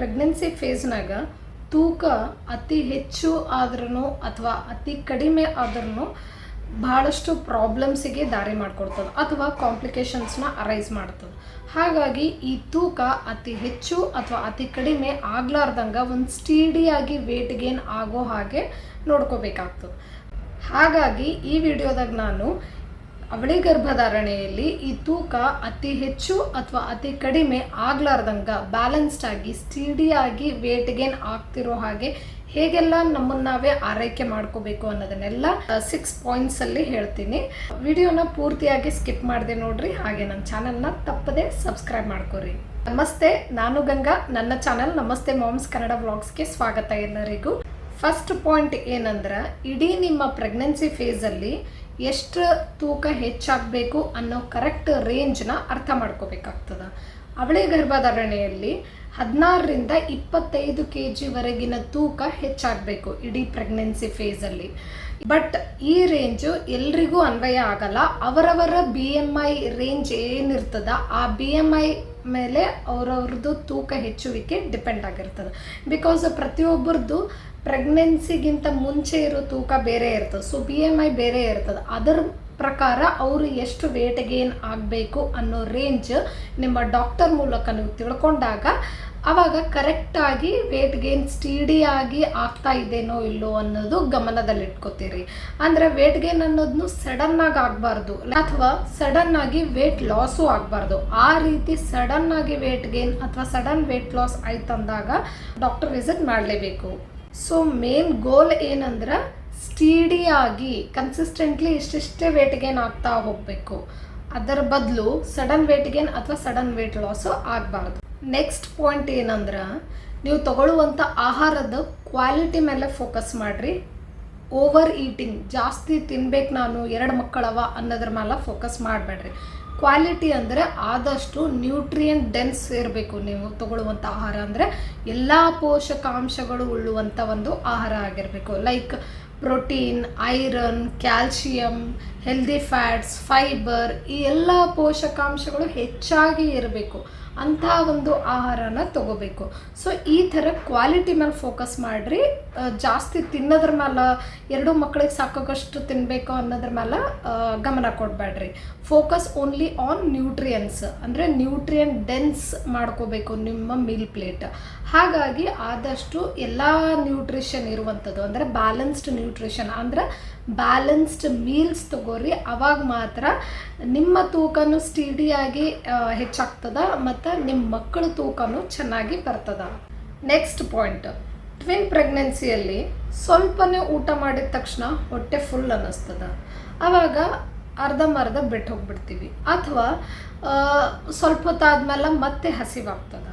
Pregnancy ಫೇಸ್ನಾಗ ತೂಕ ಅತಿ ಹೆಚ್ಚು ಆದ್ರೂ ಅಥವಾ ಅತಿ ಕಡಿಮೆ ಆದ್ರೂ ಭಾಳಷ್ಟು ಪ್ರಾಬ್ಲಮ್ಸಿಗೆ ದಾರಿ ಮಾಡಿಕೊಡ್ತದೆ ಅಥವಾ ಕಾಂಪ್ಲಿಕೇಶನ್ಸ್ನ ಅರೈಸ್ ಮಾಡ್ತದೆ. ಹಾಗಾಗಿ ಈ ತೂಕ ಅತಿ ಹೆಚ್ಚು ಅಥವಾ ಅತಿ ಕಡಿಮೆ ಆಗ್ಲಾರ್ದಂಗ ಒಂದು ಸ್ಟೀಡಿಯಾಗಿ ವೇಟ್ ಗೇನ್ ಆಗೋ ಹಾಗೆ ನೋಡ್ಕೋಬೇಕಾಗ್ತದೆ. ಹಾಗಾಗಿ ಈ ವಿಡಿಯೋದಾಗ ನಾನು ಅವಳಿ ಗರ್ಭಧಾರಣೆಯಲ್ಲಿ ಈ ತೂಕ ಅತಿ ಹೆಚ್ಚು ಅಥವಾ ಅತಿ ಕಡಿಮೆ ಆಗ್ಲಾರ್ದಂಗ ಬ್ಯಾಲೆನ್ಸ್ಡ್ ಆಗಿ ಸ್ಟೀಡಿಯಾಗಿ ವೇಟ್ ಗೇನ್ ಆಗ್ತಿರೋ ಹಾಗೆ ಹೇಗೆಲ್ಲ ನಮ್ಮನ್ನ ನಾವೇ ಆರೈಕೆ ಮಾಡ್ಕೋಬೇಕು ಅನ್ನೋದನ್ನೆಲ್ಲ ಸಿಕ್ಸ್ ಪಾಯಿಂಟ್ಸ್ ಅಲ್ಲಿ ಹೇಳ್ತೀನಿ. ವಿಡಿಯೋನ ಪೂರ್ತಿಯಾಗಿ ಸ್ಕಿಪ್ ಮಾಡಿದೆ ನೋಡ್ರಿ. ಹಾಗೆ ನನ್ನ ಚಾನಲ್ನ ತಪ್ಪದೆ ಸಬ್ಸ್ಕ್ರೈಬ್ ಮಾಡ್ಕೋರಿ. ನಮಸ್ತೆ, ನಾನು ಗಂಗಾ. ನನ್ನ ಚಾನಲ್ ನಮಸ್ತೆ ಮಾಮ್ಸ್ ಕನ್ನಡ ವ್ಲಾಗ್ಸ್ಗೆ ಸ್ವಾಗತ ಎಲ್ಲರಿಗೂ. ಫಸ್ಟ್ ಪಾಯಿಂಟ್ ಏನಂದ್ರೆ, ಇಡೀ ನಿಮ್ಮ ಪ್ರೆಗ್ನೆನ್ಸಿ ಫೇಸಲ್ಲಿ ಎಷ್ಟು ತೂಕ ಹೆಚ್ಚಾಗಬೇಕು ಅನ್ನೋ ಕರೆಕ್ಟ್ ರೇಂಜ್ನ ಅರ್ಥ ಮಾಡ್ಕೋಬೇಕಾಗ್ತದೆ. ಅವಳಿ ಗರ್ಭಧಾರಣೆಯಲ್ಲಿ ಹದಿನಾರರಿಂದ ಇಪ್ಪತ್ತೈದು ಕೆ ಜಿವರೆಗಿನ ತೂಕ ಹೆಚ್ಚಾಗಬೇಕು ಇಡೀ ಪ್ರೆಗ್ನೆನ್ಸಿ ಫೇಸಲ್ಲಿ ಬಟ್ ಈ ರೇಂಜು ಎಲ್ರಿಗೂ ಅನ್ವಯ ಆಗಲ್ಲ. ಅವರವರ ಬಿ ಎಂ ಐ ರೇಂಜ್ ಏನಿರ್ತದ, ಆ ಬಿ ಎಂ ಐ ಮೇಲೆ ಅವರವ್ರದ್ದು ತೂಕ ಹೆಚ್ಚುವಿಕೆ ಡಿಪೆಂಡ್ ಆಗಿರ್ತದೆ. ಬಿಕಾಸ್ ಪ್ರತಿಯೊಬ್ಬರದ್ದು ಪ್ರೆಗ್ನೆನ್ಸಿಗಿಂತ ಮುಂಚೆ ಇರೋ ತೂಕ ಬೇರೆ ಇರ್ತದೆ. ಸೊ ಬಿ ಎಂ ಐ ಬೇರೆ ಇರ್ತದೆ. ಅದರ ಪ್ರಕಾರ ಅವರು ಎಷ್ಟು ವೇಟ್ ಗೇನ್ ಆಗಬೇಕು ಅನ್ನೋ ರೇಂಜ್ ನಿಮ್ಮ ಡಾಕ್ಟರ್ ಮೂಲಕ ನೀವು ತಿಳ್ಕೊಂಡಾಗ ಆವಾಗ ಕರೆಕ್ಟಾಗಿ ವೇಟ್ ಗೇನ್ ಸ್ಟೀಡಿಯಾಗಿ ಆಗ್ತಾ ಇದೇನೋ ಇಲ್ಲೋ ಅನ್ನೋದು ಗಮನದಲ್ಲಿಟ್ಕೋತೀರಿ. ಅಂದರೆ ವೇಟ್ ಗೇನ್ ಅನ್ನೋದನ್ನು ಸಡನ್ನಾಗಿ ಆಗಬಾರ್ದು. ಅಥವಾ ಸಡನ್ನಾಗಿ ವೇಟ್ ಲಾಸು ಆಗಬಾರ್ದು. ಆ ರೀತಿ ಸಡನ್ನಾಗಿ ವೇಟ್ ಗೇನ್ ಅಥವಾ ಸಡನ್ ವೇಟ್ ಲಾಸ್ ಆಯ್ತಂದಾಗ ಡಾಕ್ಟರ್ ವಿಸಿಟ್ ಮಾಡಲೇಬೇಕು. ಸೊ ಮೇನ್ ಗೋಲ್ ಏನಂದ್ರೆ ಸ್ಟೀಡಿಯಾಗಿ ಕನ್ಸಿಸ್ಟೆಂಟ್ಲಿ ಇಷ್ಟಿಷ್ಟೇ ವೇಟ್ ಗೇನ್ ಆಗ್ತಾ ಹೋಗಬೇಕು. ಅದರ ಬದಲು ಸಡನ್ ವೇಟ್ ಗೇನ್ ಅಥವಾ ಸಡನ್ ವೇಟ್ ಲಾಸು ಆಗಬಾರ್ದು. ನೆಕ್ಸ್ಟ್ ಪಾಯಿಂಟ್ ಏನಂದ್ರೆ, ನೀವು ತಗೊಳ್ಳುವಂಥ ಆಹಾರದ ಕ್ವಾಲಿಟಿ ಮೇಲೆ ಫೋಕಸ್ ಮಾಡಿರಿ. ಓವರ್ ಈಟಿಂಗ್ ಜಾಸ್ತಿ ತಿನ್ಬೇಕು ನಾನು, ಎರಡು ಮಕ್ಕಳವ ಅನ್ನೋದ್ರ ಮೇಲೆ ಫೋಕಸ್ ಮಾಡಬೇಡ್ರಿ. ಕ್ವಾಲಿಟಿ ಅಂದರೆ ಆದಷ್ಟು ನ್ಯೂಟ್ರಿಯೆಂಟ್ ಡೆನ್ಸ್ ಇರಬೇಕು. ನೀವು ತಗೊಳ್ಳುವಂಥ ಆಹಾರ ಅಂದರೆ ಎಲ್ಲ ಪೋಷಕಾಂಶಗಳು ಉಳ್ಳುವಂಥ ಒಂದು ಆಹಾರ ಆಗಿರಬೇಕು. Like protein iron calcium healthy fats fibre ಈ ಎಲ್ಲ ಪೋಷಕಾಂಶಗಳು ಹೆಚ್ಚಾಗಿ ಇರಬೇಕು. ಅಂಥ ಒಂದು ಆಹಾರನ ತಗೋಬೇಕು. ಸೊ ಈ ಥರ ಕ್ವಾಲಿಟಿ ಮೇಲೆ ಫೋಕಸ್ ಮಾಡಿರಿ. ಜಾಸ್ತಿ ತಿನ್ನೋದ್ರ ಮೇಲೆ ಎರಡು ಮಕ್ಕಳಿಗೆ ಸಾಕಾಗಷ್ಟು ತಿನ್ನಬೇಕು ಅನ್ನೋದ್ರ ಮೇಲೆ ಗಮನ ಕೊಡಬೇಡ್ರಿ. ಫೋಕಸ್ ಓನ್ಲಿ ಆನ್ ನ್ಯೂಟ್ರಿಯನ್ಸ್ ಅಂದರೆ ನ್ಯೂಟ್ರಿಯನ್ ಡೆನ್ಸ್ ಮಾಡ್ಕೋಬೇಕು ನಿಮ್ಮ ಮೀಲ್ ಪ್ಲೇಟ್ ಹಾಗಾಗಿ ಆದಷ್ಟು ಎಲ್ಲ ನ್ಯೂಟ್ರಿಷನ್ ಇರುವಂಥದ್ದು, ಅಂದರೆ ಬ್ಯಾಲೆನ್ಸ್ಡ್ ನ್ಯೂಟ್ರಿಷನ್ ಅಂದರೆ ಬ್ಯಾಲೆನ್ಸ್ಡ್ ಮೀಲ್ಸ್ ತಗೋರಿ. ಅವಾಗ ಮಾತ್ರ ನಿಮ್ಮ ತೂಕನೂ ಸ್ಟೀಡಿಯಾಗಿ ಹೆಚ್ಚಾಗ್ತದ ಮತ್ತು ನಿಮ್ಮ ಮಕ್ಕಳ ತೂಕನೂ ಚೆನ್ನಾಗಿ ಬರ್ತದ. ನೆಕ್ಸ್ಟ್ ಪಾಯಿಂಟ್ ಟ್ವಿನ್ ಪ್ರೆಗ್ನೆನ್ಸಿಯಲ್ಲಿ ಸ್ವಲ್ಪನೇ ಊಟ ಮಾಡಿದ ತಕ್ಷಣ ಹೊಟ್ಟೆ ಫುಲ್ ಅನ್ನಿಸ್ತದ. ಆವಾಗ ಅರ್ಧಂಬರ್ಧ ಬಿಟ್ಟು ಹೋಗ್ಬಿಡ್ತೀವಿ. ಅಥವಾ ಸ್ವಲ್ಪ ಹೊತ್ತಾದ್ಮೇಲೆ ಮತ್ತೆ ಹಸಿವಾಗ್ತದ.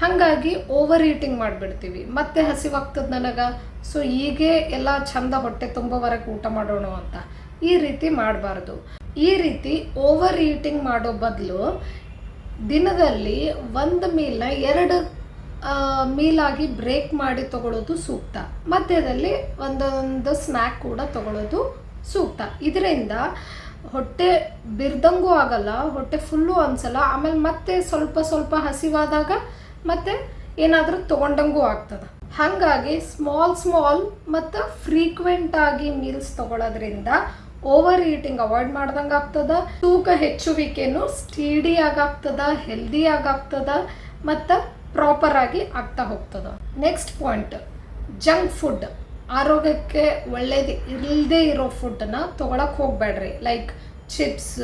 ಹಾಗಾಗಿ ಓವರ್ ಈಟಿಂಗ್ ಮಾಡಿಬಿಡ್ತೀವಿ. ಮತ್ತೆ ಹಸಿವಾಗ್ತದೆ ನನಗೆ? ಸೊ ಹೀಗೆ ಎಲ್ಲ ಚಂದ ಹೊಟ್ಟೆ ತುಂಬವರೆಗೆ ಊಟ ಮಾಡೋಣ ಅಂತ. ಈ ರೀತಿ ಮಾಡಬಾರ್ದು. ಈ ರೀತಿ ಓವರ್ ಈಟಿಂಗ್ ಮಾಡೋ ಬದಲು ದಿನದಲ್ಲಿ ಒಂದು ಮೀಲ್ನ ಎರಡು ಮೀಲಾಗಿ ಬ್ರೇಕ್ ಮಾಡಿ ತಗೊಳ್ಳೋದು ಸೂಕ್ತ. ಮಧ್ಯದಲ್ಲಿ ಒಂದೊಂದು ಸ್ನ್ಯಾಕ್ ಕೂಡ ತಗೊಳ್ಳೋದು ಸೂಕ್ತ. ಇದರಿಂದ ಹೊಟ್ಟೆ ಬಿರ್ದಂಗೂ ಆಗಲ್ಲ, ಹೊಟ್ಟೆ ಫುಲ್ಲು ಅನ್ಸಲ್ಲ. ಆಮೇಲೆ ಮತ್ತೆ ಸ್ವಲ್ಪ ಸ್ವಲ್ಪ ಹಸಿವಾದಾಗ ಮತ್ತೆ ಏನಾದರೂ ತಗೊಂಡಂಗೂ ಆಗ್ತದೆ. ಹಾಗಾಗಿ ಸ್ಮಾಲ್ ಸ್ಮಾಲ್ ಮತ್ತು ಫ್ರೀಕ್ವೆಂಟ್ ಆಗಿ ಮೀಲ್ಸ್ ತಗೊಳ್ಳೋದ್ರಿಂದ ಓವರ್ ಈಟಿಂಗ್ ಅವಾಯ್ಡ್ ಮಾಡ್ದಂಗೆ ಆಗ್ತದ. ತೂಕ ಹೆಚ್ಚುವಿಕೆನೂ ಹೆಲ್ದಿ ಆಗಾಗ್ತದ ಮತ್ತು ಪ್ರಾಪರ್ ಆಗಿ ಆಗ್ತಾ ಹೋಗ್ತದೆ. ನೆಕ್ಸ್ಟ್ ಪಾಯಿಂಟ್ ಜಂಕ್ ಫುಡ್ ಆರೋಗ್ಯಕ್ಕೆ ಒಳ್ಳೇದು ಇಲ್ಲದೆ ಇರೋ ಫುಡ್ಡನ್ನ ತೊಗೊಳಕ್ಕೆ ಹೋಗ್ಬೇಡ್ರಿ. ಲೈಕ್ ಚಿಪ್ಸ್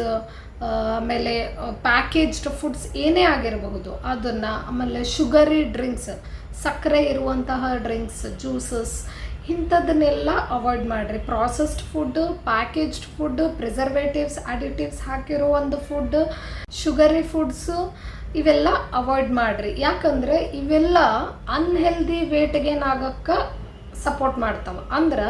ಆಮೇಲೆ ಪ್ಯಾಕೇಜ್ಡ್ ಫುಡ್ಸ್ ಏನೇ ಆಗಿರಬಹುದು. ಅದನ್ನು, ಆಮೇಲೆ ಶುಗರಿ ಡ್ರಿಂಕ್ಸ್ ಸಕ್ಕರೆ ಇರುವಂತಹ ಡ್ರಿಂಕ್ಸ್ ಜ್ಯೂಸಸ್ ಇಂಥದ್ದನ್ನೆಲ್ಲ ಅವಾಯ್ಡ್ ಮಾಡಿರಿ. Processed food packaged food preservatives additives ಹಾಕಿರೋ ಒಂದು ಫುಡ್ ಶುಗರಿ ಫುಡ್ಸು ಇವೆಲ್ಲ ಅವಾಯ್ಡ್ ಮಾಡಿರಿ. ಯಾಕಂದರೆ ಇವೆಲ್ಲ ಅನ್ಹೆಲ್ದಿ ವೇಟ್ ಗೇನ್ ಆಗಕ್ಕೆ ಸಪೋರ್ಟ್ ಮಾಡ್ತಾವೆ. ಅಂದ್ರೆ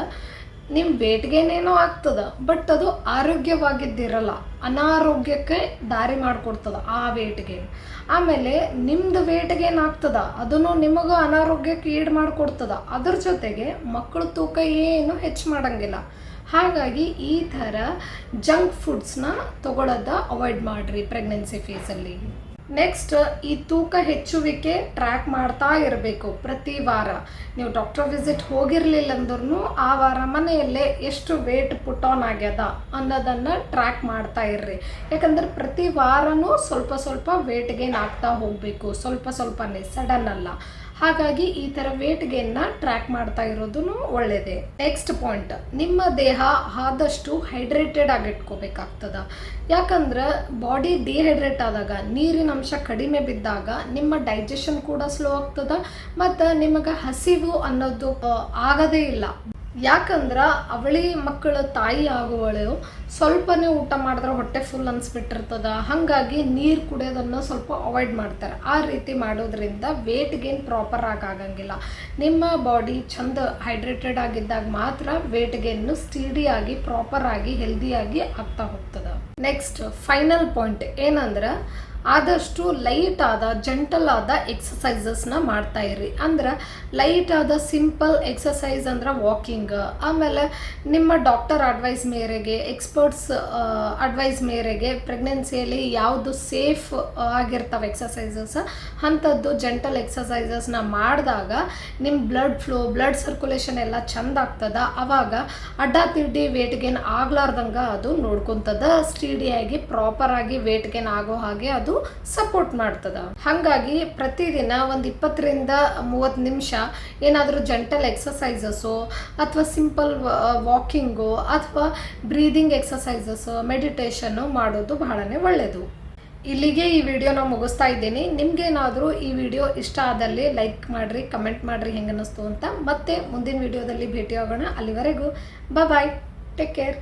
ನಿಮ್ಮ ವೇಟ್ ಗೇನ್ ಏನೋ ಆಗ್ತದ ಬಟ್ ಅದು ಆರೋಗ್ಯವಾಗಿದ್ದಿರಲ್ಲ, ಅನಾರೋಗ್ಯಕ್ಕೆ ದಾರಿ ಮಾಡಿಕೊಡ್ತದ ಆ ವೇಟ್ ಗೇನ್ ಆಮೇಲೆ ನಿಮ್ದು ವೇಟ್ ಗೇನ್ ಆಗ್ತದ, ಅದನ್ನು ನಿಮಗೆ ಅನಾರೋಗ್ಯಕ್ಕೆ ಈಡ್ ಮಾಡಿಕೊಡ್ತದ, ಅದ್ರ ಜೊತೆಗೆ ಮಕ್ಕಳ ತೂಕ ಏನು ಹೆಚ್ಚು ಮಾಡಂಗಿಲ್ಲ. ಹಾಗಾಗಿ ಈ ಥರ ಜಂಕ್ ಫುಡ್ಸ್ನ ತಗೊಳ್ಳೋದ ಅವಾಯ್ಡ್ ಮಾಡಿರಿ ಪ್ರೆಗ್ನೆನ್ಸಿ ಫೇಸಲ್ಲಿ ನೆಕ್ಸ್ಟ್ ಈ ತೂಕ ಹೆಚ್ಚುವಿಕೆ ಟ್ರ್ಯಾಕ್ ಮಾಡ್ತಾ ಇರಬೇಕು ಪ್ರತಿ ವಾರ. ನೀವು ಡಾಕ್ಟರ್ ವಿಸಿಟ್ ಹೋಗಿರಲಿಲ್ಲ ಅಂದ್ರೂ ಆ ವಾರ ಮನೆಯಲ್ಲೇ ಎಷ್ಟು ವೇಟ್ ಪುಟ್ ಆನ್ ಆಗ್ಯದ ಅನ್ನೋದನ್ನು ಟ್ರ್ಯಾಕ್ ಮಾಡ್ತಾ ಇರ್ರಿ. ಯಾಕಂದ್ರೆ ಪ್ರತಿ ವಾರನೂ ಸ್ವಲ್ಪ ಸ್ವಲ್ಪ ವೇಟ್ ಗೇನ್ ಆಗ್ತಾ ಹೋಗಬೇಕು. ಸ್ವಲ್ಪ ಸ್ವಲ್ಪನೇ ಸಡನ್ ಅಲ್ಲ. ಹಾಗಾಗಿ ಈ ಥರ ವೇಟ್ ಗೇನ್ನ ಟ್ರ್ಯಾಕ್ ಮಾಡ್ತಾ ಇರೋದು ಒಳ್ಳೆಯದೇ ನೆಕ್ಸ್ಟ್ ಪಾಯಿಂಟ್ ನಿಮ್ಮ ದೇಹ ಆದಷ್ಟು ಹೈಡ್ರೇಟೆಡ್ ಆಗಿಟ್ಕೋಬೇಕಾಗ್ತದ ಯಾಕಂದ್ರೆ ಬಾಡಿ ಡಿಹೈಡ್ರೇಟ್ ಆದಾಗ ನೀರಿನ ಅಂಶ ಕಡಿಮೆ ಬಿದ್ದಾಗ ನಿಮ್ಮ ಡೈಜೆಷನ್ ಕೂಡ ಸ್ಲೋ ಆಗ್ತದ, ಮತ್ತು ನಿಮಗೆ ಹಸಿವು ಅನ್ನೋದು ಆಗದೇ ಇಲ್ಲ. ಯಾಕಂದ್ರೆ ಅವಳಿ ಮಕ್ಕಳ ತಾಯಿ ಆಗುವಳು, ಸ್ವಲ್ಪನೇ ಊಟ ಮಾಡಿದ್ರೆ ಹೊಟ್ಟೆ ಫುಲ್ ಅನ್ಸ್ಬಿಟ್ಟಿರ್ತದ, ಹಾಗಾಗಿ ನೀರು ಕುಡಿಯೋದನ್ನು ಸ್ವಲ್ಪ ಅವಾಯ್ಡ್ ಮಾಡ್ತಾರೆ. ಆ ರೀತಿ ಮಾಡೋದ್ರಿಂದ ವೇಟ್ ಗೇನ್ ಪ್ರಾಪರ್ ಆಗಿ ಆಗಂಗಿಲ್ಲ ನಿಮ್ಮ ಬಾಡಿ ಚಂದ ಹೈಡ್ರೇಟೆಡ್ ಆಗಿದ್ದಾಗ ಮಾತ್ರ ವೇಟ್ ಗೇನ್ನು ಸ್ಟೀಡಿಯಾಗಿ ಪ್ರಾಪರ್ ಆಗಿ ಹೆಲ್ದಿಯಾಗಿ ಆಗ್ತಾ ಹೋಗ್ತದೆ. ನೆಕ್ಸ್ಟ್ ಫೈನಲ್ ಪಾಯಿಂಟ್ ಏನಂದ್ರೆ ಆದಷ್ಟು ಲೈಟ್ ಆದ ಜಂಟಲ್ ಆದ ಎಕ್ಸಸೈಸಸ್ನ ಮಾಡ್ತಾ ಇರಿ. ಅಂದ್ರೆ ಲೈಟ್ ಆದ ಸಿಂಪಲ್ ಎಕ್ಸಸೈಸ್ ಅಂದ್ರೆ ವಾಕಿಂಗ್ ಆಮೇಲೆ ನಿಮ್ಮ ಡಾಕ್ಟರ್ ಅಡ್ವೈಸ್ ಮೇರೆಗೆ ಎಕ್ಸ್ಪರ್ಟ್ಸ್ ಅಡ್ವೈಸ್ ಮೇರೆಗೆ ಪ್ರೆಗ್ನೆನ್ಸಿಯಲ್ಲಿ ಯಾವುದು ಸೇಫ್ ಆಗಿರ್ತವೆ ಎಕ್ಸಸೈಸಸ್ ಅಂಥದ್ದು ಜಂಟಲ್ ಎಕ್ಸಸೈಸಸ್ನ ಮಾಡಿದಾಗ ನಿಮ್ಮ ಬ್ಲಡ್ ಫ್ಲೋ ಬ್ಲಡ್ ಸರ್ಕ್ಯುಲೇಷನ್ ಎಲ್ಲ ಚೆಂದ ಆಗ್ತದ. ಅವಾಗ ಅಡ್ಡ ತಿಡ್ಡಿ ವೇಟ್ ಗೇನ್ ಆಗ್ಲಾರ್ದಂಗೆ ಅದು ನೋಡ್ಕೊಂತದ. ಸ್ಟೀಡಿಯಾಗಿ ಪ್ರಾಪರ್ ಆಗಿ ವೇಟ್ ಗೇನ್ ಆಗೋ ಹಾಗೆ ಅದು ಸಪೋರ್ಟ್ ಮಾಡ್ತದ. ಹಾಗಾಗಿ ಪ್ರತಿದಿನ ಒಂದು ಇಪ್ಪತ್ತರಿಂದ ಮೂವತ್ತು ನಿಮಿಷ ಏನಾದರೂ ಜಂಟಲ್ ಎಕ್ಸಸೈಸಸ್ಸು ಅಥವಾ ಸಿಂಪಲ್ ವಾಕಿಂಗು ಅಥವಾ ಬ್ರೀದಿಂಗ್ ಎಕ್ಸಸೈಸಸ್ಸು ಮೆಡಿಟೇಷನ್ನು ಮಾಡೋದು ಬಹಳನೇ ಒಳ್ಳೆಯದು ಇಲ್ಲಿಗೆ ಈ ವಿಡಿಯೋನ ಮುಗಿಸ್ತಾ ಇದ್ದೀನಿ. ನಿಮ್ಗೇನಾದರೂ ಈ ವಿಡಿಯೋ ಇಷ್ಟ ಆದಲ್ಲಿ ಲೈಕ್ ಮಾಡಿರಿ ಕಮೆಂಟ್ ಮಾಡಿರಿ ಹೆಂಗೆ ಅನ್ನಿಸ್ತು ಅಂತ ಮತ್ತೆ ಮುಂದಿನ ವಿಡಿಯೋದಲ್ಲಿ ಭೇಟಿ ಆಗೋಣ ಅಲ್ಲಿವರೆಗೂ ಬಾಯ್ ಟೇಕ್ ಕೇರ್